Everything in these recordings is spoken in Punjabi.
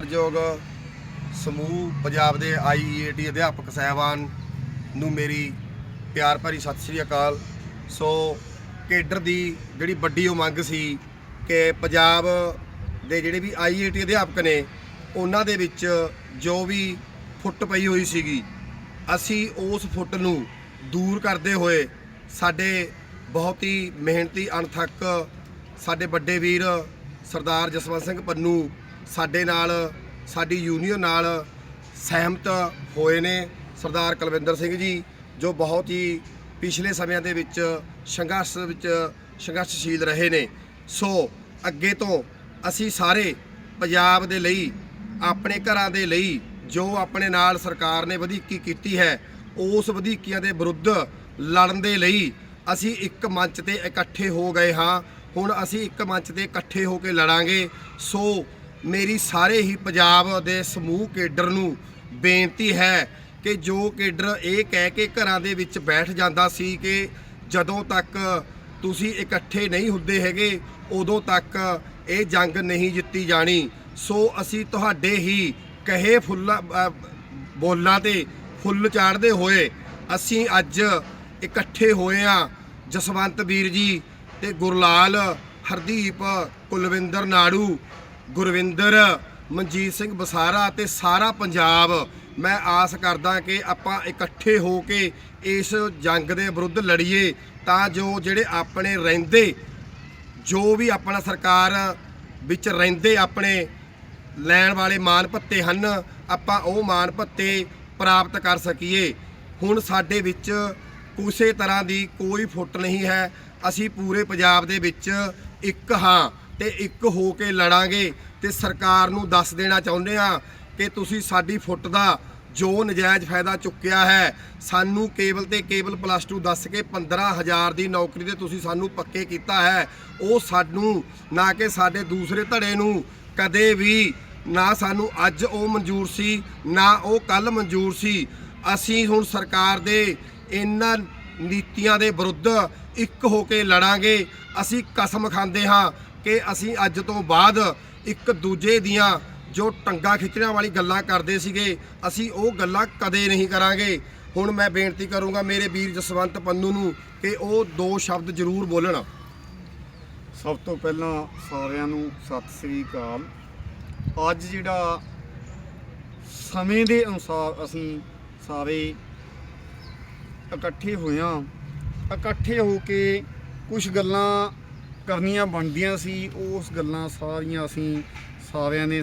ਯੋਗ ਸਮੂਹ ਪੰਜਾਬ ਦੇ ਆਈਈਏਟੀ ਅਧਿਆਪਕ ਸਹਿਬਾਨ ਨੂੰ ਮੇਰੀ ਪਿਆਰ ਭਰੀ ਸਤਿ ਸ੍ਰੀ ਅਕਾਲ। ਸੋ ਕੇਡਰ ਦੀ ਜਿਹੜੀ ਵੱਡੀ ਉਮੰਗ ਸੀ ਕਿ ਪੰਜਾਬ ਦੇ ਜਿਹੜੇ ਵੀ ਆਈਈਏਟੀ ਅਧਿਆਪਕ ਨੇ, ਉਹਨਾਂ ਦੇ ਵਿੱਚ ਜੋ ਵੀ ਫੁੱਟ ਪਈ ਹੋਈ ਸੀਗੀ, ਅਸੀਂ ਉਸ ਫੁੱਟ ਨੂੰ ਦੂਰ ਕਰਦੇ ਹੋਏ ਸਾਡੇ ਬਹੁਤ ਹੀ ਮਿਹਨਤੀ, ਅਣਥੱਕ ਸਾਡੇ ਵੱਡੇ ਵੀਰ ਸਰਦਾਰ ਜਸਵੰਤ ਸਿੰਘ ਪੰਨੂ ਸਾਡੇ ਨਾਲ, ਸਾਡੀ ਯੂਨੀਅਨ ਨਾਲ ਸਹਿਮਤ ਹੋਏ ਨੇ ਸਰਦਾਰ ਕੁਲਵਿੰਦਰ ਸਿੰਘ ਜੀ, ਜੋ ਬਹੁਤ ਹੀ ਪਿਛਲੇ ਸਮਿਆਂ ਦੇ ਵਿੱਚ ਸੰਘਰਸ਼ ਵਿੱਚ ਸੰਘਰਸ਼ਸ਼ੀਲ ਰਹੇ ਨੇ। ਸੋ ਅੱਗੇ ਤੋਂ ਅਸੀਂ ਸਾਰੇ ਪੰਜਾਬ ਦੇ ਲਈ, ਆਪਣੇ ਘਰਾਂ ਦੇ ਲਈ ਜੋ ਆਪਣੇ ਨਾਲ ਸਰਕਾਰ ਨੇ ਵਧੀਕੀ ਕੀਤੀ ਹੈ, ਉਸ ਵਧੀਕੀਆਂ ਦੇ ਵਿਰੁੱਧ ਲੜਨ ਦੇ ਲਈ ਅਸੀਂ ਇੱਕ ਮੰਚ ਤੇ ਇਕੱਠੇ ਹੋ ਗਏ ਹਾਂ। ਹੁਣ ਅਸੀਂ ਇੱਕ ਮੰਚ ਤੇ ਇਕੱਠੇ ਹੋ ਕੇ ਲੜਾਂਗੇ। ਸੋ ਮੇਰੀ ਸਾਰੇ ਹੀ ਪੰਜਾਬ ਦੇ ਸਮੂਹ ਕੇਡਰ ਨੂੰ ਬੇਨਤੀ ਹੈ ਕਿ ਜੋ ਕੇਡਰ ਇਹ ਕਹਿ ਕੇ ਘਰਾਂ ਦੇ ਵਿੱਚ ਬੈਠ ਜਾਂਦਾ ਸੀ ਕਿ ਜਦੋਂ ਤੱਕ ਤੁਸੀਂ ਇਕੱਠੇ ਨਹੀਂ ਹੁੰਦੇ ਹੈਗੇ, ਉਦੋਂ ਤੱਕ ਇਹ ਜੰਗ ਨਹੀਂ ਜਿੱਤੀ ਜਾਣੀ। ਸੋ ਅਸੀਂ ਤੁਹਾਡੇ ਹੀ ਕਹੇ ਫੁੱਲਾਂ ਬੋਲਾਂ ਤੇ ਫੁੱਲ ਚਾੜਦੇ ਹੋਏ ਅਸੀਂ ਅੱਜ ਇਕੱਠੇ ਹੋਏ ਆ ਜਸਵੰਤ ਵੀਰ ਜੀ ਤੇ ਗੁਰਲਾਲ, ਹਰਦੀਪ, ਕੁਲਵਿੰਦਰ ਨਾੜੂ ਗੁਰਵਿੰਦਰ, ਮਨਜੀਤ ਸਿੰਘ ਬਸਾਰਾ ਅਤੇ ਸਾਰਾ ਪੰਜਾਬ। ਮੈਂ ਆਸ ਕਰਦਾ ਕਿ ਆਪਾਂ ਇਕੱਠੇ ਹੋ ਕੇ ਇਸ ਜੰਗ ਦੇ ਵਿਰੁੱਧ ਲੜੀਏ, ਤਾਂ ਜੋ ਜਿਹੜੇ ਆਪਣੇ ਰਹਿੰਦੇ, ਜੋ ਵੀ ਆਪਣਾ ਸਰਕਾਰ ਵਿੱਚ ਰਹਿੰਦੇ ਆਪਣੇ ਲੈਣ ਵਾਲੇ ਮਾਨ ਭੱਤੇ ਹਨ, ਆਪਾਂ ਉਹ ਮਾਨ ਭੱਤੇ ਪ੍ਰਾਪਤ ਕਰ ਸਕੀਏ। ਹੁਣ ਸਾਡੇ ਵਿੱਚ ਕਿਸੇ ਤਰ੍ਹਾਂ ਦੀ ਕੋਈ ਫੁੱਟ ਨਹੀਂ ਹੈ। ਅਸੀਂ ਪੂਰੇ ਪੰਜਾਬ ਦੇ ਵਿੱਚ ਇੱਕ ਹਾਂ। ਤੇ ਇੱਕ ਹੋ ਕੇ ਲੜਾਂਗੇ ਤੇ ਸਰਕਾਰ ਨੂੰ ਦੱਸ ਦੇਣਾ ਚਾਹੁੰਦੇ ਹਾਂ ਕਿ ਤੁਸੀਂ ਸਾਡੀ ਫੁੱਟ ਦਾ ਜੋ ਨਜਾਇਜ਼ ਫਾਇਦਾ ਚੁੱਕਿਆ ਹੈ, ਸਾਨੂੰ ਕੇਬਲ ਤੇ ਕੇਬਲ ਪਲੱਸ 2 ਦੱਸ ਕੇ 15000 ਦੀ ਨੌਕਰੀ ਤੇ ਤੁਸੀਂ ਸਾਨੂੰ ਪੱਕੇ ਕੀਤਾ ਹੈ, ਉਹ ਸਾਨੂੰ ਨਾ ਕਿ ਸਾਡੇ ਦੂਸਰੇ ਧੜੇ ਨੂੰ ਕਦੇ ਵੀ, ਨਾ ਸਾਨੂੰ ਅੱਜ ਉਹ ਮਨਜ਼ੂਰ ਸੀ, ਨਾ ਉਹ ਕੱਲ ਮਨਜ਼ੂਰ ਸੀ। ਅਸੀਂ ਹੁਣ ਸਰਕਾਰ ਦੇ ਇਹਨਾਂ ਨੀਤੀਆਂ ਦੇ ਵਿਰੁੱਧ ਇੱਕ ਹੋ ਕੇ ਲੜਾਂਗੇ, ਅਸੀਂ ਕਸਮ ਖਾਂਦੇ ਹਾਂ ਕਿ ਅਸੀਂ ਅੱਜ ਤੋਂ ਬਾਅਦ ਇੱਕ ਦੂਜੇ ਦੀਆਂ ਜੋ ਟੰਗਾ ਖਿੱਚਣ ਵਾਲੀ ਗੱਲਾਂ ਕਰਦੇ ਸੀਗੇ, ਅਸੀਂ ਉਹ ਗੱਲਾਂ ਕਦੇ ਨਹੀਂ ਕਰਾਂਗੇ। ਹੁਣ ਮੈਂ ਬੇਨਤੀ ਕਰੂੰਗਾ ਮੇਰੇ ਵੀਰ ਜਸਵੰਤ ਪੰਨੂ ਨੂੰ ਕਿ ਉਹ ਦੋ ਸ਼ਬਦ ਜ਼ਰੂਰ ਬੋਲਣ। ਸਭ ਤੋਂ ਪਹਿਲਾਂ ਸਾਰਿਆਂ ਨੂੰ ਸਤਿ ਸ੍ਰੀ ਅਕਾਲ। ਅੱਜ ਜਿਹੜਾ ਸਮੇਂ ਦੇ ਅਨੁਸਾਰ ਅਸੀਂ ਸਾਰੇ ਇਕੱਠੇ ਹੋਏ ਹੋਇਆ ਇਕੱਠੇ ਹੋ ਕੇ ਕੁਝ ਗੱਲਾਂ ਕਰਨੀਆਂ ਬਣਦੀਆਂ ਸੀ, ਉਸ ਗੱਲਾਂ ਸਾਰੀਆਂ ਅਸੀਂ ਸਾਰਿਆਂ ਨੇ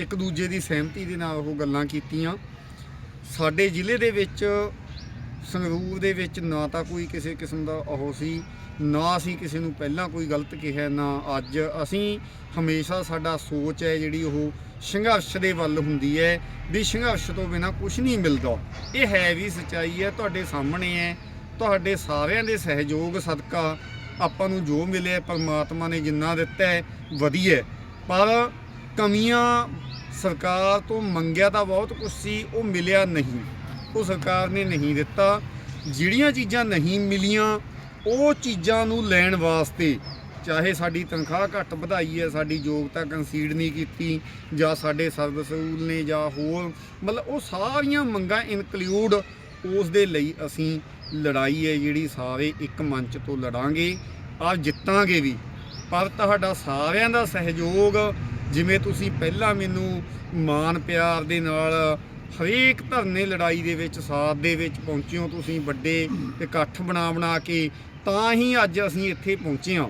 ਇੱਕ ਦੂਜੇ ਦੀ ਸਹਿਮਤੀ ਦੇ ਨਾਲ ਉਹ ਗੱਲਾਂ ਕੀਤੀਆਂ। ਸਾਡੇ ਜ਼ਿਲ੍ਹੇ ਦੇ ਵਿੱਚ, ਸੰਗਰੂਰ ਦੇ ਵਿੱਚ ਨਾ ਤਾਂ ਕੋਈ ਕਿਸੇ ਕਿਸਮ ਦਾ ਉਹ ਸੀ, ਨਾ ਅਸੀਂ ਕਿਸੇ ਨੂੰ ਪਹਿਲਾਂ ਕੋਈ ਗਲਤ ਕਿਹਾ, ਨਾ ਅੱਜ। ਅਸੀਂ ਹਮੇਸ਼ਾ ਸਾਡਾ ਸੋਚ ਹੈ ਜਿਹੜੀ ਉਹ ਸੰਘਰਸ਼ ਦੇ ਵੱਲ ਹੁੰਦੀ ਹੈ, ਵੀ ਸੰਘਰਸ਼ ਤੋਂ ਬਿਨਾ ਕੁਝ ਨਹੀਂ ਮਿਲਦਾ। ਇਹ ਹੈ ਵੀ ਸੱਚਾਈ ਹੈ, ਤੁਹਾਡੇ ਸਾਹਮਣੇ ਹੈ, ਤੁਹਾਡੇ ਸਾਰਿਆਂ ਦੇ ਸਹਿਯੋਗ ਸਦਕਾ ਆਪਾਂ ਨੂੰ ਜੋ ਮਿਲਿਆ ਪਰਮਾਤਮਾ ਨੇ ਜਿੰਨਾ ਦਿੱਤਾ ਹੈ, ਵਧੀਆ ਪਰ ਕਮੀਆਂ ਸਰਕਾਰ ਤੋਂ ਮੰਗਿਆ ਤਾਂ ਬਹੁਤ ਕੁਝ ਸੀ, ਉਹ ਮਿਲਿਆ ਨਹੀਂ। ਉਹ ਸਰਕਾਰ ਨੇ ਨਹੀਂ ਦਿੱਤਾ। ਜਿਹੜੀਆਂ ਚੀਜ਼ਾਂ ਨਹੀਂ ਮਿਲੀਆਂ, ਉਹ ਚੀਜ਼ਾਂ ਨੂੰ ਲੈਣ ਵਾਸਤੇ, ਚਾਹੇ ਸਾਡੀ ਤਨਖਾਹ ਘੱਟ ਵਧਾਈ ਹੈ, ਸਾਡੀ ਯੋਗਤਾ ਕੰਸੀਡ ਨਹੀਂ ਕੀਤੀ, ਜਾਂ ਸਾਡੇ ਸਰਵਿਸੂਲ ਨੇ ਜਾਂ ਹੋਰ, ਮਤਲਬ ਉਹ ਸਾਰੀਆਂ ਮੰਗਾਂ ਇਨਕਲੂਡ ਉਸ ਦੇ ਲਈ ਅਸੀਂ ਲੜਾਈ ਹੈ ਜਿਹੜੀ ਸਾਰੇ ਇੱਕ ਮੰਚ ਤੋਂ ਲੜਾਂਗੇ ਆ ਜਿੱਤਾਂਗੇ ਵੀ। ਪਰ ਤੁਹਾਡਾ ਸਾਰਿਆਂ ਦਾ ਸਹਿਯੋਗ, ਜਿਵੇਂ ਤੁਸੀਂ ਪਹਿਲਾਂ ਮੈਨੂੰ ਮਾਨ ਪਿਆਰ ਦੇ ਨਾਲ ਹਰੇਕ ਧਰਨੇ ਲੜਾਈ ਦੇ ਵਿੱਚ, ਸਾਥ ਦੇ ਵਿੱਚ ਪਹੁੰਚਿਓ ਤੁਸੀਂ ਵੱਡੇ ਇਕੱਠ ਬਣਾ ਬਣਾ ਕੇ, ਤਾਂ ਹੀ ਅੱਜ ਅਸੀਂ ਇੱਥੇ ਪਹੁੰਚੇ ਹਾਂ।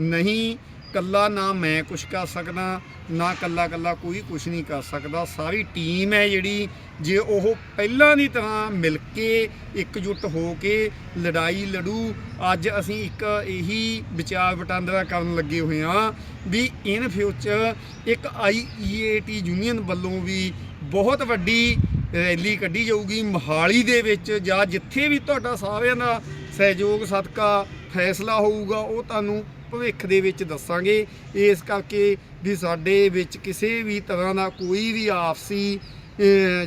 ਨਹੀਂ ਕੱਲਾ ਨਾ ਮੈਂ ਕੁਝ ਕਰ ਸਕਦਾ, ਨਾ ਕੱਲਾ ਕੱਲਾ ਕੋਈ ਕੁਝ ਨਹੀਂ ਕਰ ਸਕਦਾ। ਸਾਰੀ ਟੀਮ ਹੈ ਜਿਹੜੀ, ਜੇ ਉਹ ਪਹਿਲਾਂ ਦੀ ਤਰ੍ਹਾਂ ਮਿਲ ਕੇ ਇਕਜੁੱਟ ਹੋ ਕੇ ਲੜਾਈ ਲੜੂ, ਅੱਜ ਅਸੀਂ ਇੱਕ ਇਹੀ ਵਿਚਾਰ ਵਟਾਂਦਰਾ ਕਰਨ ਲੱਗੇ ਹੋਏ ਹਾਂ ਵੀ ਇਨ ਫਿਊਚਰ ਇੱਕ ਆਈਈਏਟੀ ਯੂਨੀਅਨ ਵੱਲੋਂ ਵੀ ਬਹੁਤ ਵੱਡੀ ਰੈਲੀ ਕੱਢੀ ਜਾਊਗੀ ਮੋਹਾਲੀ ਦੇ ਵਿੱਚ, ਜਾਂ ਜਿੱਥੇ ਵੀ ਤੁਹਾਡਾ ਸਾਰਿਆਂ ਦਾ ਸਹਿਯੋਗ, ਸਦਕਾ, ਫੈਸਲਾ ਹੋਊਗਾ, ਉਹ ਤੁਹਾਨੂੰ ਭਵਿੱਖ ਦੇ ਵਿੱਚ ਦੱਸਾਂਗੇ। ਇਸ ਕਰਕੇ ਵੀ ਸਾਡੇ ਵਿੱਚ ਕਿਸੇ ਵੀ ਤਰ੍ਹਾਂ ਦਾ ਕੋਈ ਵੀ ਆਪਸੀ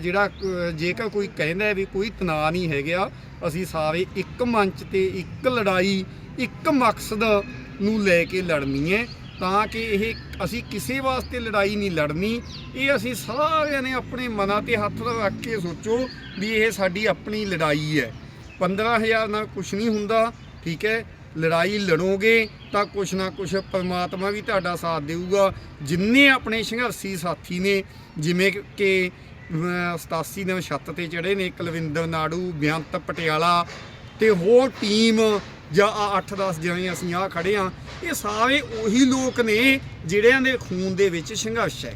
ਜਿਹੜਾ ਜੇਕਰ ਕੋਈ ਕਹਿੰਦਾ ਵੀ ਕੋਈ ਤਣਾਅ ਨਹੀਂ ਹੈਗਾ, ਅਸੀਂ ਸਾਰੇ ਇੱਕ ਮੰਚ ਤੇ ਇੱਕ ਲੜਾਈ, ਇੱਕ ਮਕਸਦ ਨੂੰ ਲੈ ਕੇ ਲੜਨੀ ਹੈ। ਤਾਂ ਕਿ ਇਹ ਅਸੀਂ ਕਿਸੇ ਵਾਸਤੇ ਲੜਾਈ ਨਹੀਂ ਲੜਨੀ, ਇਹ ਅਸੀਂ ਸਾਰਿਆਂ ਨੇ ਆਪਣੇ ਮਨਾਂ ਤੇ ਹੱਥ ਰੱਖ ਕੇ ਸੋਚੋ ਵੀ ਇਹ ਸਾਡੀ ਆਪਣੀ ਲੜਾਈ ਹੈ। 15000 ਨਾਲ ਕੁਝ ਨਹੀਂ ਹੁੰਦਾ, ਠੀਕ ਹੈ। ਲੜਾਈ ਲੜੋਗੇ ਤਾਂ ਕੁਛ ਨਾ ਕੁਛ ਪਰਮਾਤਮਾ ਵੀ ਤੁਹਾਡਾ ਸਾਥ ਦੇਊਗਾ। ਜਿੰਨੇ ਆਪਣੇ ਸੰਘਰਸ਼ੀ ਸਾਥੀ ਨੇ ਜਿਵੇਂ ਕਿ ਅਮ, 87 ਦਿਨ ਛੱਤ ਤੇ ਚੜੇ ਨੇ ਕੁਲਵਿੰਦਰ ਨਾੜੂ ਬੇਅੰਤ ਪਟਿਆਲਾ ਤੇ ਹੋਰ ਟੀਮ ਜਾਂ 8-10 ਜਣੇ ਅਸੀਂ ਆ ਖੜੇ ਆ ਇਹ ਸਾਰੇ ਉਹੀ ਲੋਕ ਨੇ ਜਿਹੜਿਆਂ ਦੇ ਖੂਨ ਦੇ ਵਿੱਚ ਸੰਘਰਸ਼ ਹੈ।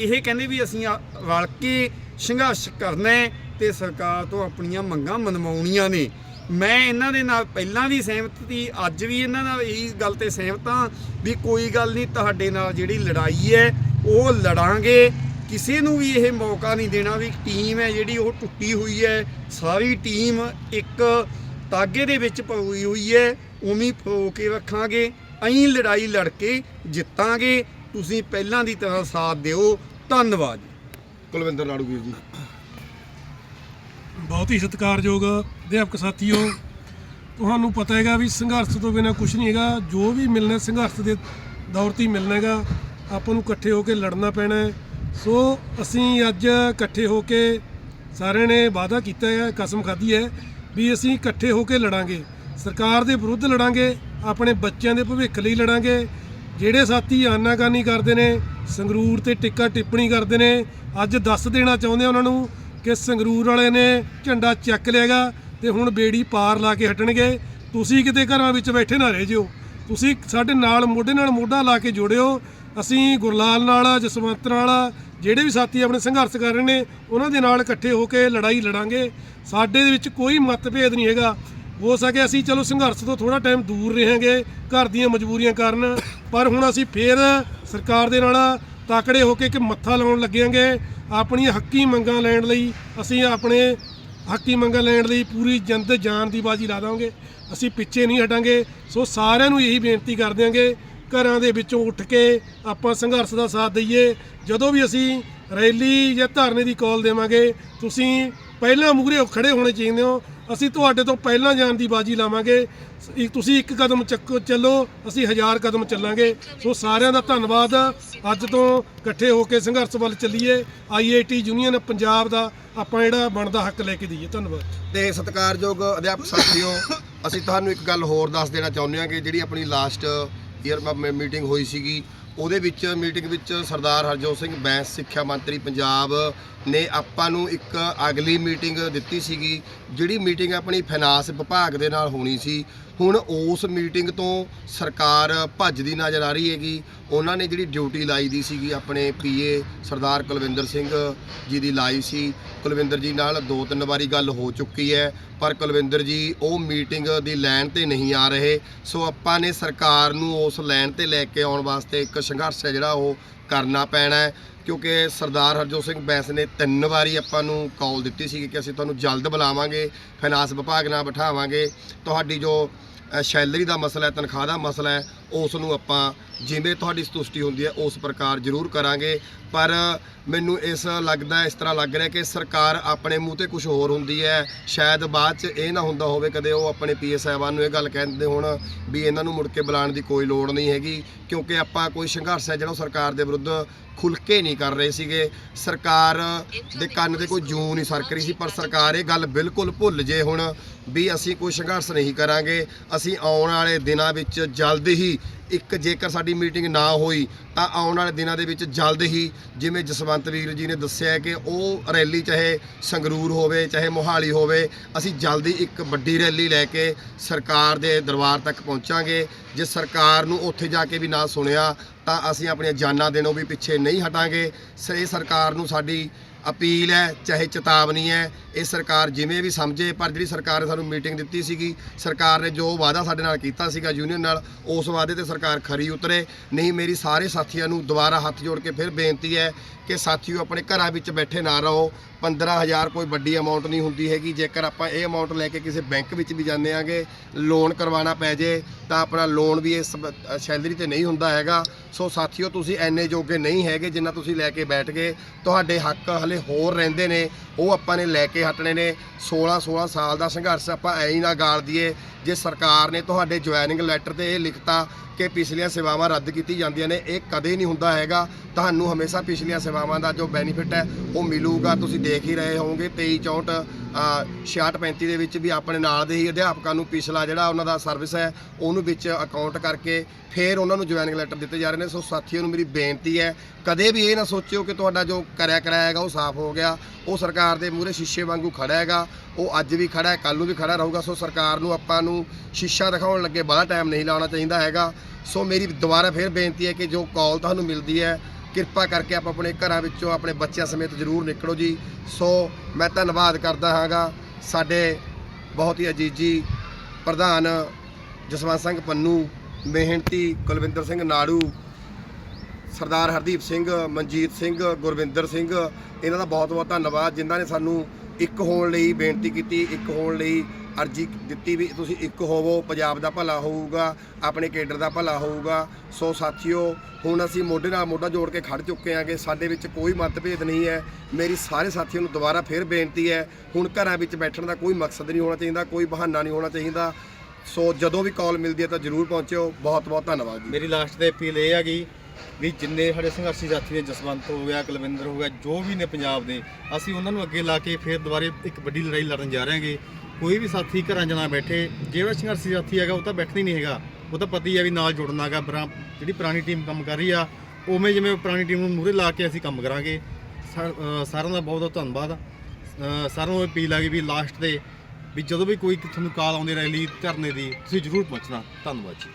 ਇਹ ਕਹਿੰਦੇ ਵੀ ਅਸੀਂ ਆ- ਰਲ ਕੇ ਸੰਘਰਸ਼ ਕਰਨਾ ਹੈ ਤੇ ਸਰਕਾਰ ਤੋਂ ਆਪਣੀਆਂ ਮੰਗਾਂ ਮਨਵਾਉਣੀਆਂ ਨੇ। ਮੈਂ ਇਹਨਾਂ ਦੇ ਨਾਲ ਪਹਿਲਾਂ ਵੀ ਸਹਿਮਤ ਸੀ, ਅੱਜ ਵੀ ਇਹਨਾਂ ਨਾਲ ਇਹੀ ਗੱਲ ਤੇ ਸਹਿਮਤ ਹਾਂ ਵੀ ਕੋਈ ਗੱਲ ਨਹੀਂ, ਤੁਹਾਡੇ ਨਾਲ ਜਿਹੜੀ ਲੜਾਈ ਹੈ, ਉਹ ਲੜਾਂਗੇ। ਕਿਸੇ ਨੂੰ ਵੀ ਇਹ ਮੌਕਾ ਨਹੀਂ ਦੇਣਾ ਵੀ ਟੀਮ ਹੈ ਜਿਹੜੀ ਉਹ ਟੁੱਟੀ ਹੋਈ ਹੈ। ਸਾਰੀ ਟੀਮ ਇੱਕ ਤਾਗੇ ਦੇ ਵਿੱਚ ਪਈ ਹੋਈ ਹੈ, ਉਵੇਂ ਫੋ ਕੇ ਰੱਖਾਂਗੇ। ਅਸੀਂ ਲੜਾਈ ਲੜ ਕੇ ਜਿੱਤਾਂਗੇ। ਤੁਸੀਂ ਪਹਿਲਾਂ ਦੀ ਤਰ੍ਹਾਂ ਸਾਥ ਦਿਓ। ਧੰਨਵਾਦ ਕੁਲਵਿੰਦਰ ਨਾੜੂ ਵੀਰ ਜੀ। ਬਹੁਤ ਹੀ ਸਤਿਕਾਰਯੋਗ ਅਧਿਆਪਕ ਸਾਥੀਓ, ਤੁਹਾਨੂੰ ਪਤਾ ਹੈਗਾ ਵੀ ਸੰਘਰਸ਼ ਤੋਂ ਬਿਨਾ ਕੁਝ ਨਹੀਂ ਹੈਗਾ। ਜੋ ਵੀ ਮਿਲਣਾ, ਸੰਘਰਸ਼ ਦੇ ਦੌਰ ਤੇ ਮਿਲਣਾ ਹੈਗਾ। ਆਪਾਂ ਨੂੰ ਇਕੱਠੇ ਹੋ ਕੇ ਲੜਨਾ ਪੈਣਾ ਸੋ ਅਸੀਂ ਅੱਜ ਇਕੱਠੇ ਹੋ ਕੇ ਸਾਰਿਆਂ ਨੇ ਵਾਅਦਾ ਕੀਤਾ ਹੈ, ਕਸਮ ਖਾਧੀ ਹੈ, ਵੀ ਅਸੀਂ ਇਕੱਠੇ ਹੋ ਕੇ ਲੜਾਂਗੇ। ਸਰਕਾਰ ਦੇ ਵਿਰੁੱਧ ਲੜਾਂਗੇ, ਆਪਣੇ ਬੱਚਿਆਂ ਦੇ ਭਵਿੱਖ ਲਈ ਲੜਾਂਗੇ। ਜਿਹੜੇ ਸਾਥੀ ਆਨਾਕਾਨੀ ਕਰਦੇ ਨੇ, ਸੰਗਰੂਰ ਤੇ ਟਿੱਕਾ ਟਿੱਪਣੀ ਕਰਦੇ ਨੇ, ਅੱਜ ਦੱਸ ਦੇਣਾ ਚਾਹੁੰਦੇ ਆ ਉਹਨਾਂ ਨੂੰ ਕਿ ਸੰਗਰੂਰ ਵਾਲੇ ਨੇ ਝੰਡਾ ਚੱਕ ਲਿਆਗਾ ਤੇ ਹੁਣ ਬੇੜੀ ਪਾਰ ਲਾ ਕੇ ਹਟਣਗੇ। ਤੁਸੀਂ ਕਿਤੇ ਘਰਾਂ ਵਿੱਚ ਬੈਠੇ ਨਾ ਰਹਿ ਜਿਓ। ਤੁਸੀਂ ਸਾਡੇ ਨਾਲ ਮੋਢੇ ਨਾਲ ਮੋਢਾ ਲਾ ਕੇ ਜੁੜਿਓ। ਅਸੀਂ ਗੁਰਲਾਲ ਨਾਲ ਜਸਵੰਤ ਨਾਲ ਜਿਹੜੇ ਵੀ ਸਾਥੀ ਆਪਣੇ ਸੰਘਰਸ਼ ਕਰ ਰਹੇ ਨੇ, ਉਹਨਾਂ ਦੇ ਨਾਲ ਇਕੱਠੇ ਹੋ ਕੇ ਲੜਾਈ ਲੜਾਂਗੇ। ਸਾਡੇ ਦੇ ਵਿੱਚ ਕੋਈ ਮਤਭੇਦ ਨਹੀਂ ਹੈਗਾ। ਹੋ ਸਕੇ ਅਸੀਂ ਚਲੋ ਸੰਘਰਸ਼ ਤੋਂ ਥੋੜਾ ਟਾਈਮ ਦੂਰ ਰਹਾਂਗੇ, ਘਰ ਦੀਆਂ ਮਜਬੂਰੀਆਂ ਕਾਰਨ। ਪਰ ਹੁਣ ਅਸੀਂ ਫੇਰ ਸਰਕਾਰ ਦੇ ਨਾਲ ਤਾਕੜੇ ਹੋ ਕੇ ਕਿ ਮੱਥਾ ਲਾਉਣ ਲੱਗਾਂਗੇ ਆਪਣੀਆਂ ਹੱਕੀ ਮੰਗਾਂ ਲੈਣ ਲਈ ਅਸੀਂ ਆਪਣੇ ਹੱਕੀ ਮੰਗਾਂ ਲੈਣ ਲਈ ਪੂਰੀ ਜਿੰਦ ਜਾਨ ਦੀ ਬਾਜੀ ਲਾ ਦਾਂਗੇ। ਅਸੀਂ ਪਿੱਛੇ ਨਹੀਂ ਹਟਾਂਗੇ। ਸੋ ਸਾਰਿਆਂ ਨੂੰ ਇਹੀ ਬੇਨਤੀ ਕਰ ਦਿਆਂਗੇ, ਘਰਾਂ ਦੇ ਵਿੱਚੋਂ ਉੱਠ ਕੇ ਆਪਾਂ ਸੰਘਰਸ਼ ਦਾ ਸਾਥ ਦਈਏ। ਜਦੋਂ ਵੀ ਅਸੀਂ ਰੈਲੀ ਜਾਂ ਧਰਨੇ ਦੀ ਕਾਲ ਦੇਵਾਂਗੇ, ਤੁਸੀਂ ਪਹਿਲਾਂ ਮੂਹਰੇ ਖੜੇ ਹੋਣੇ ਚਾਹੀਦੇ ਹੋ। ਅਸੀਂ ਤੁਹਾਡੇ ਤੋਂ ਪਹਿਲਾਂ ਜਾਣ ਦੀ ਬਾਜੀ ਲਾਵਾਂਗੇ। ਤੁਸੀਂ ਇੱਕ ਕਦਮ ਚੱਕੋ, ਚੱਲੋ, ਅਸੀਂ ਹਜ਼ਾਰ ਕਦਮ ਚੱਲਾਂਗੇ। ਸੋ ਸਾਰਿਆਂ ਦਾ ਧੰਨਵਾਦ। ਅੱਜ ਤੋਂ ਇਕੱਠੇ ਹੋ ਕੇ ਸੰਘਰਸ਼ ਵੱਲ ਚੱਲੀਏ। ਆਈਆਈਟੀ ਯੂਨੀਅਨ ਪੰਜਾਬ ਦਾ ਆਪਾਂ ਜਿਹੜਾ ਬਣਦਾ ਹੱਕ ਲੈ ਕੇ ਦਈਏ। ਧੰਨਵਾਦ। ਤੇ ਸਤਿਕਾਰਯੋਗ ਅਧਿਆਪਕ ਸਾਥੀਓ, ਅਸੀਂ ਤੁਹਾਨੂੰ ਇੱਕ ਗੱਲ ਹੋਰ ਦੱਸ ਦੇਣਾ ਚਾਹੁੰਦੇ ਹਾਂ ਕਿ ਜਿਹੜੀ ਆਪਣੀ ਲਾਸਟ ਈਅਰ ਮੀਟਿੰਗ ਹੋਈ ਸੀਗੀ ਉਹਦੇ ਵਿੱਚ ਮੀਟਿੰਗ ਵਿੱਚ ਸਰਦਾਰ ਹਰਜੋਤ ਸਿੰਘ ਬੈਂਸ, ਸਿੱਖਿਆ ਮੰਤਰੀ ਪੰਜਾਬ ਨੇ ਆਪਾਂ ਨੂੰ ਇੱਕ ਅਗਲੀ ਮੀਟਿੰਗ ਦਿੱਤੀ ਸੀਗੀ, ਜਿਹੜੀ ਮੀਟਿੰਗ ਆਪਣੀ ਫਾਈਨਾਂਸ ਵਿਭਾਗ ਦੇ ਨਾਲ ਹੋਣੀ ਸੀ। ਹੁਣ ਉਸ ਮੀਟਿੰਗ ਤੋਂ ਸਰਕਾਰ ਭੱਜਦੀ ਨਜ਼ਰ ਆ ਰਹੀ ਹੈਗੀ। ਉਹਨਾਂ ਨੇ ਜਿਹੜੀ ਡਿਊਟੀ ਲਾਈ ਦੀ ਸੀਗੀ ਆਪਣੇ ਪੀਏ ਸਰਦਾਰ ਕੁਲਵਿੰਦਰ ਸਿੰਘ ਜੀ ਦੀ ਲਾਈ ਸੀ। ਕੁਲਵਿੰਦਰ ਜੀ ਨਾਲ ਦੋ ਤਿੰਨ ਵਾਰੀ ਗੱਲ ਹੋ ਚੁੱਕੀ ਹੈ, ਪਰ ਕੁਲਵਿੰਦਰ ਜੀ, ਉਹ ਮੀਟਿੰਗ ਦੀ ਲਾਈਨ ਤੇ ਨਹੀਂ ਆ ਰਹੇ। ਸੋ ਆਪਾਂ ਨੇ ਸਰਕਾਰ ਨੂੰ ਉਸ ਲਾਈਨ ਤੇ ਲੈ ਕੇ ਆਉਣ ਵਾਸਤੇ ਇੱਕ ਸੰਘਰਸ਼ ਹੈ ਜਿਹੜਾ ਉਹ ਕਰਨਾ ਪੈਣਾ ਹੈ। ਕਿਉਂਕਿ ਸਰਦਾਰ ਹਰਜੋਤ ਸਿੰਘ ਬੈਂਸ ਨੇ ਤਿੰਨ ਵਾਰੀ ਆਪਾਂ ਨੂੰ ਕਾਲ ਦਿੱਤੀ ਸੀ ਕਿ ਅਸੀਂ ਤੁਹਾਨੂੰ ਜਲਦ ਬੁਲਾਵਾਂਗੇ ਫਾਈਨਾਂਸ ਵਿਭਾਗ ਨਾਲ ਬਿਠਾਵਾਂਗੇ। ਤੁਹਾਡੀ ਜੋ ਸੈਲਰੀ ਦਾ ਮਸਲਾ ਹੈ, ਤਨਖਾਹ ਦਾ ਮਸਲਾ ਹੈ, ਉਸ ਨੂੰ ਆਪਾਂ ਜਿਵੇਂ ਤੁਹਾਡੀ ਸੰਤੁਸ਼ਟੀ ਹੁੰਦੀ ਹੈ, ਉਸ ਪ੍ਰਕਾਰ ਜ਼ਰੂਰ ਕਰਾਂਗੇ। ਪਰ ਮੈਨੂੰ ਇਸ ਲੱਗਦਾ, ਇਸ ਤਰ੍ਹਾਂ ਲੱਗ ਰਿਹਾ ਕਿ ਸਰਕਾਰ ਆਪਣੇ ਮੂੰਹ ਤੇ ਕੁਝ ਹੋਰ ਹੁੰਦੀ ਹੈ। ਸ਼ਾਇਦ ਬਾਅਦ ਚ ਇਹ ਨਾ ਹੁੰਦਾ ਹੋਵੇ ਕਦੇ ਉਹ ਆਪਣੇ ਪੀਏ ਸਾਹਿਬਾਨ ਨੂੰ ਇਹ ਗੱਲ ਕਹਿੰਦੇ ਹੋਣ ਵੀ ਇਹਨਾਂ ਨੂੰ ਮੁੜ ਕੇ ਬੁਲਾਉਣ ਦੀ ਕੋਈ ਲੋੜ ਨਹੀਂ ਹੈਗੀ, ਕਿਉਂਕਿ ਆਪਾਂ ਕੋਈ ਸੰਘਰਸ਼ ਹੈ ਜਿਹੜਾ ਸਰਕਾਰ ਦੇ ਵਿਰੁੱਧ ਖੁੱਲ ਕੇ ਨਹੀਂ ਕਰ ਰਹੇ ਸੀਗੇ। ਸਰਕਾਰ ਦੇ ਕੰਨ ਤੇ ਕੋਈ ਜੂੰ ਨਹੀਂ ਸਰਕ ਰਹੀ ਸੀ, ਪਰ ਸਰਕਾਰ ਇਹ ਗੱਲ ਬਿਲਕੁਲ ਭੁੱਲ ਜੇ ਹੁਣ ਵੀ ਅਸੀਂ ਕੋਈ ਸੰਘਰਸ਼ ਨਹੀਂ ਕਰਾਂਗੇ। ਅਸੀਂ ਆਉਣ ਵਾਲੇ ਦਿਨਾਂ ਵਿੱਚ ਜਲਦ ਹੀ ਇੱਕ ਜੇਕਰ ਸਾਡੀ ਮੀਟਿੰਗ ਨਾ ਹੋਈ, ਤਾਂ ਆਉਣ ਵਾਲੇ ਦਿਨਾਂ ਦੇ ਵਿੱਚ ਜਲਦ ਹੀ ਜਿਵੇਂ ਜਸਵੰਤ ਵੀਰ ਜੀ ਨੇ ਦੱਸਿਆ ਕਿ ਉਹ ਰੈਲੀ ਚਾਹੇ ਸੰਗਰੂਰ ਹੋਵੇ, ਚਾਹੇ ਮੋਹਾਲੀ ਹੋਵੇ, ਅਸੀਂ ਜਲਦੀ ਇੱਕ ਵੱਡੀ ਰੈਲੀ ਲੈ ਕੇ ਸਰਕਾਰ ਦੇ ਦਰਬਾਰ ਤੱਕ ਪਹੁੰਚਾਂਗੇ। ਜੇ ਸਰਕਾਰ ਨੂੰ ਉੱਥੇ ਜਾ ਕੇ ਵੀ ਨਾ ਸੁਣਿਆ, ਤਾਂ ਅਸੀਂ ਆਪਣੀਆਂ ਜਾਨਾਂ ਦੇਣੋਂ ਵੀ ਪਿੱਛੇ ਨਹੀਂ ਹਟਾਂਗੇ। ਸ- ਇਹ ਸਰਕਾਰ ਨੂੰ ਸਾਡੀ ਅਪੀਲ ਹੈ, ਚਾਹੇ ਚੇਤਾਵਨੀ ਹੈ, ਇਹ ਸਰਕਾਰ ਜਿਵੇਂ ਵੀ ਸਮਝੇ, ਪਰ ਜਿਹੜੀ ਸਰਕਾਰ ਨੇ ਸਾਨੂੰ ਮੀਟਿੰਗ ਦਿੱਤੀ ਸੀਗੀ, ਸਰਕਾਰ ਨੇ ਜੋ ਵਾਅਦਾ ਸਾਡੇ ਨਾਲ ਕੀਤਾ ਸੀਗਾ ਯੂਨੀਅਨ ਨਾਲ, ਉਸ ਵਾਅਦੇ ਤੇ ਸਰਕਾਰ ਖਰੀ ਉਤਰੇ। ਨਹੀਂ, ਮੇਰੀ ਸਾਰੇ ਸਾਥੀਆਂ ਨੂੰ ਦੁਬਾਰਾ ਹੱਥ ਜੋੜ ਕੇ ਫਿਰ ਬੇਨਤੀ ਹੈ ਕਿ ਸਾਥੀਓ, ਆਪਣੇ ਘਰਾਂ ਵਿੱਚ ਬੈਠੇ ਨਾ ਰਹੋ। 15000 ਕੋਈ ਵੱਡੀ ਅਮਾਉਂਟ ਨਹੀਂ ਹੁੰਦੀ ਹੈਗੀ। ਜੇਕਰ ਆਪਾਂ ਇਹ ਅਮਾਉਂਟ ਲੈ ਕੇ ਕਿਸੇ ਬੈਂਕ ਵਿੱਚ ਵੀ ਜਾਂਦੇ ਆਂਗੇ ਲੋਨ ਕਰਵਾਉਣਾ ਪੈ ਜੇ, ਤਾਂ ਆਪਣਾ ਲੋਨ ਵੀ ਇਸ ਸੈਲਰੀ ਤੇ ਨਹੀਂ ਹੁੰਦਾ ਹੈਗਾ। ਸੋ ਸਾਥੀਓ, ਤੁਸੀਂ ਐਨੇ ਜੋਗੇ ਨਹੀਂ ਹੈਗੇ ਜਿੰਨਾ ਤੁਸੀਂ ਲੈ ਕੇ ਬੈਠ ਗਏ। ਤੁਹਾਡੇ ਹੱਕ ਹਲੇ ਹੋਰ ਰਹਿੰਦੇ ਨੇ ਉਹ ਆਪਾਂ ਨੇ ਲੈ ਕੇ ਹਟਣੇ ਨੇ। 16 16 ਸਾਲ ਦਾ ਸੰਘਰਸ਼ ਆਪਾਂ ਐਂ ਹੀ ਨਾ ਗਾਲ ਦਈਏ। ਜੇ ਸਰਕਾਰ ਨੇ ਤੁਹਾਡੇ ਜੁਆਇਨਿੰਗ ਲੈਟਰ ਤੇ ਇਹ ਲਿਖਤਾ ਕਿ ਪਿਛਲੀਆਂ ਸੇਵਾਵਾਂ ਰੱਦ ਕੀਤੀ ਜਾਂਦੀਆਂ ਨੇ, ਇਹ ਕਦੇ ਨਹੀਂ ਹੁੰਦਾ ਹੈਗਾ। ਤੁਹਾਨੂੰ ਹਮੇਸ਼ਾ ਪਿਛਲੀਆਂ ਸੇਵਾਵਾਂ ਦਾ ਜੋ ਬੈਨੀਫਿਟ ਹੈ, ਉਹ ਮਿਲੂਗਾ। ਤੁਸੀਂ ਦੇਖ ਹੀ ਰਹੇ ਹੋਵੋਗੇ 23 64 66 35 ਦੇ ਵਿੱਚ ਵੀ ਆਪਣੇ ਨਾਲ ਦੇ ਹੀ ਅਧਿਆਪਕਾਂ ਨੂੰ ਪਿਛਲਾ ਜਿਹੜਾ ਉਹਨਾਂ ਦਾ ਸਰਵਿਸ ਹੈ, ਉਹਨੂੰ ਵਿੱਚ ਅਕਾਊਂਟ ਕਰਕੇ ਫਿਰ ਉਹਨਾਂ ਨੂੰ ਜੁਆਇਨਿੰਗ ਲੈਟਰ ਦਿੱਤੇ ਜਾ ਰਹੇ ਨੇ। ਸੋ ਸਾਥੀਓ ਨੂੰ ਮੇਰੀ ਬੇਨਤੀ ਹੈ, ਕਦੇ ਵੀ ਇਹ ਨਾ ਸੋਚਿਓ ਕਿ ਤੁਹਾਡਾ ਜੋ ਕਰਿਆ ਕਰਾਇਆ ਹੈਗਾ, ਉਹ ਸਾਫ਼ ਹੋ ਗਿਆ। ਉਹ ਸਰਕਾਰ ਸਰਕਾਰ ਦੇ ਮੂਹਰੇ ਸ਼ੀਸ਼ੇ ਵਾਂਗੂ ਖੜਾ ਹੈਗਾ, ਉਹ ਅੱਜ ਵੀ ਖੜਾ ਹੈ ਕੱਲ ਨੂੰ ਵੀ ਖੜਾ ਰਹੂਗਾ, ਸੋ ਸਰਕਾਰ ਨੂੰ ਆਪਾਂ ਨੂੰ ਸ਼ੀਸ਼ਾ ਦਿਖਾਉਣ ਲੱਗੇ ਬੜਾ ਟਾਈਮ ਨਹੀਂ ਲਾਉਣਾ ਚਾਹੀਦਾ ਹੈਗਾ। ਸੋ ਮੇਰੀ ਦੁਬਾਰਾ ਫਿਰ ਬੇਨਤੀ ਹੈ ਕਿ ਜੋ ਕਾਲ ਤੁਹਾਨੂੰ ਮਿਲਦੀ ਹੈ, ਕਿਰਪਾ ਕਰਕੇ ਆਪ ਆਪਣੇ ਘਰਾਂ ਵਿੱਚੋਂ ਆਪਣੇ ਬੱਚਿਆਂ ਸਮੇਤ ਜ਼ਰੂਰ ਨਿਕਲੋ ਜੀ। ਸੋ ਮੈਂ ਧੰਨਵਾਦ ਕਰਦਾ ਹਾਂਗਾ ਸਾਡੇ ਬਹੁਤ ਹੀ ਅਜੀਜ਼ ਜੀ ਪ੍ਰਧਾਨ ਜਸਵੰਤ ਸਿੰਘ ਪੰਨੂ, ਮਿਹਨਤੀ ਕੁਲਵਿੰਦਰ ਸਿੰਘ ਨਾੜੂ ਸਰਦਾਰ ਹਰਦੀਪ ਸਿੰਘ, ਮਨਜੀਤ ਸਿੰਘ, ਗੁਰਵਿੰਦਰ ਸਿੰਘ, ਇਹਨਾਂ ਦਾ ਬਹੁਤ ਬਹੁਤ ਧੰਨਵਾਦ, ਜਿਨ੍ਹਾਂ ਨੇ ਸਾਨੂੰ ਇੱਕ ਹੋਣ ਲਈ ਬੇਨਤੀ ਕੀਤੀ, ਇੱਕ ਹੋਣ ਲਈ ਅਰਜੀ ਦਿੱਤੀ ਵੀ ਤੁਸੀਂ ਇੱਕ ਹੋਵੋ, ਪੰਜਾਬ ਦਾ ਭਲਾ ਹੋਊਗਾ, ਆਪਣੇ ਕੇਡਰ ਦਾ ਭਲਾ ਹੋਊਗਾ। ਸੋ ਸਾਥੀਓ, ਹੁਣ ਅਸੀਂ ਮੋਢੇ ਨਾਲ ਮੋਢਾ ਜੋੜ ਕੇ ਖੜ ਚੁੱਕੇ ਹਾਂਗੇ, ਸਾਡੇ ਵਿੱਚ ਕੋਈ ਮਤਭੇਦ ਨਹੀਂ ਹੈ। ਮੇਰੀ ਸਾਰੇ ਸਾਥੀਆਂ ਨੂੰ ਦੁਬਾਰਾ ਫਿਰ ਬੇਨਤੀ ਹੈ, ਹੁਣ ਘਰਾਂ ਵਿੱਚ ਬੈਠਣ ਦਾ ਕੋਈ ਮਕਸਦ ਨਹੀਂ ਹੋਣਾ ਚਾਹੀਦਾ, ਕੋਈ ਬਹਾਨਾ ਨਹੀਂ ਹੋਣਾ ਚਾਹੀਦਾ। ਸੋ ਜਦੋਂ ਵੀ ਕਾਲ ਮਿਲਦੀ ਹੈ ਤਾਂ ਜ਼ਰੂਰ ਪਹੁੰਚਿਓ। ਬਹੁਤ ਬਹੁਤ ਧੰਨਵਾਦ ਜੀ। ਮੇਰੀ ਲਾਸਟ ਤੇ ਅਪੀਲ ਇਹ ਹੈਗੀ ਵੀ ਜਿੰਨੇ ਸਾਡੇ ਸੰਘਰਸ਼ੀ ਸਾਥੀ ਨੇ ਜਸਵੰਤ ਹੋ ਗਿਆ, ਕੁਲਵਿੰਦਰ ਹੋ ਗਿਆ, ਜੋ ਵੀ ਨੇ ਪੰਜਾਬ ਦੇ, ਅਸੀਂ ਉਹਨਾਂ ਨੂੰ ਅੱਗੇ ਲਾ ਕੇ ਫਿਰ ਦੁਬਾਰੇ ਇੱਕ ਵੱਡੀ ਲੜਾਈ ਲੜਨ ਜਾ ਰਹੇ ਹਾਂਗੇ। ਕੋਈ ਵੀ ਸਾਥੀ ਘਰਾਂ 'ਚ ਬੈਠੇ, ਜਿਹੜਾ ਸੰਘਰਸ਼ੀ ਸਾਥੀ ਹੈਗਾ ਉਹ ਤਾਂ ਬੈਠਣਾ ਹੀ ਨਹੀਂ ਹੈਗਾ। ਉਹ ਤਾਂ ਪਤਾ ਹੀ ਹੈ ਵੀ ਨਾਲ ਜੁੜਨਾ ਹੈਗਾ ਬਰਾ- ਜਿਹੜੀ ਪੁਰਾਣੀ ਟੀਮ ਕੰਮ ਕਰ ਰਹੀ ਆ, ਉਵੇਂ ਜਿਵੇਂ ਪੁਰਾਣੀ ਟੀਮ ਨੂੰ ਮੂਹਰੇ ਲਾ ਕੇ ਅਸੀਂ ਕੰਮ ਕਰਾਂਗੇ। ਸਾਰਿਆਂ ਦਾ ਬਹੁਤ ਬਹੁਤ ਧੰਨਵਾਦ ਸਾਰਿਆਂ ਨੂੰ ਅਪੀਲ ਆ ਗਈ ਵੀ ਲਾਸਟ ਤੇ ਵੀ ਜਦੋਂ ਵੀ ਕੋਈ ਤੁਹਾਨੂੰ ਕਾਲ ਆਉਂਦੀ ਰੈਲੀ ਧਰਨੇ ਦੀ, ਤੁਸੀਂ ਜ਼ਰੂਰ ਪਹੁੰਚਣਾ। ਧੰਨਵਾਦ ਜੀ।